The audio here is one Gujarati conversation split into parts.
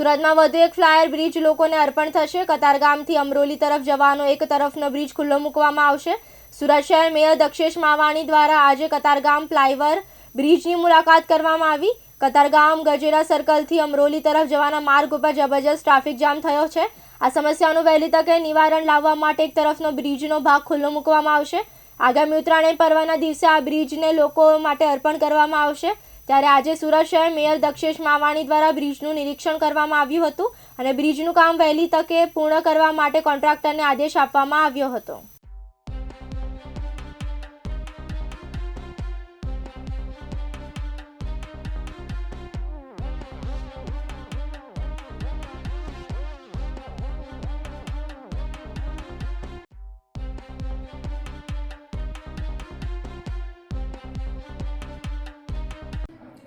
સુરતમાં વધુ એક ફ્લાયર બ્રિજ લોકોને અર્પણ થશે. કતારગામથી અમરોલી તરફ જવાનો એક તરફનો બ્રિજ ખુલ્લો મૂકવામાં આવશે. સુરત શહેર મેયર દક્ષેશ માવાણી દ્વારા આજે કતારગામ ફ્લાયવર બ્રિજની મુલાકાત કરવામાં આવી. કતારગામ ગજેરા સર્કલથી અમરોલી તરફ જવાના માર્ગ ઉપર જબરજસ્ત ટ્રાફિક જામ થયો છે. આ સમસ્યાનું વહેલી તકે નિવારણ લાવવા માટે એક તરફનો બ્રિજનો ભાગ ખુલ્લો મૂકવામાં આવશે. આગામી ઉત્તરાયણ પર્વના દિવસે આ બ્રિજને લોકો માટે અર્પણ કરવામાં આવશે. ત્યારે આજે સુરત શહેર મેયર દક્ષેશ માવાણી દ્વારા બ્રિજનું નિરીક્ષણ કરવામાં આવ્યું હતું અને બ્રિજનું કામ વહેલી તકે પૂર્ણ કરવા માટે કોન્ટ્રાક્ટરને આદેશ આપવામાં આવ્યો હતો.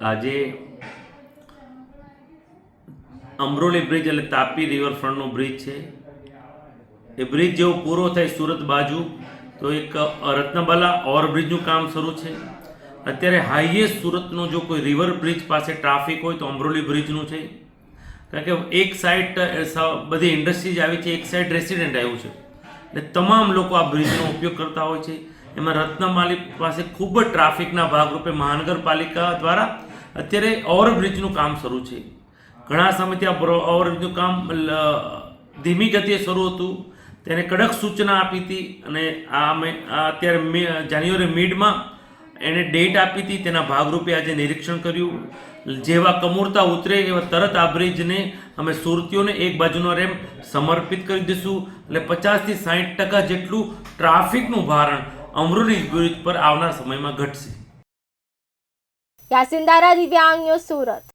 આજે અમરોલી બ્રિજ એટલે તાપી રિવરફ્રન્ટનો બ્રિજ છે. એ બ્રિજ જેવો પૂરો થાય સુરત બાજુ, તો એક રત્નબાલા ઓવરબ્રિજનું કામ શરૂ છે. અત્યારે હાઈએસ્ટ સુરતનો જો કોઈ રિવર બ્રિજ પાસે ટ્રાફિક હોય તો અમરોલી બ્રિજનું છે. કારણ કે એક સાઈડ બધી ઇન્ડસ્ટ્રીઝ આવી છે, એક સાઈડ રેસિડેન્ટ આવ્યું છે. એટલે તમામ લોકો આ બ્રિજનો ઉપયોગ કરતા હોય છે. એમાં રત્નમાલી પાસે ખૂબ જ ટ્રાફિકના ભાગરૂપે મહાનગરપાલિકા દ્વારા અત્યારે ઓવરબ્રિજનું કામ શરૂ છે. ઘણા સમયથી આ ઓવરબ્રિજનું કામ ધીમી ગતિએ શરૂ હતું. તેને કડક સૂચના આપી હતી અને આ આ અત્યારે મે, જાન્યુઆરી મિડમાં એને ડેટ આપી હતી. તેના ભાગરૂપે આજે નિરીક્ષણ કર્યું. જેવા કમૂરતા ઉતરે એવા તરત આ બ્રિજને અમે સુરતીઓને એક બાજુનો રેમ સમર્પિત કરી દઈશું. એટલે પચાસથી સાઠ ટકા જેટલું ટ્રાફિકનું ભારણ અમરોલી બ્રિજ પર આવનાર સમયમાં ઘટશે. યાસીન દારા દિવ્યાંગ ન્યૂઝ સુરત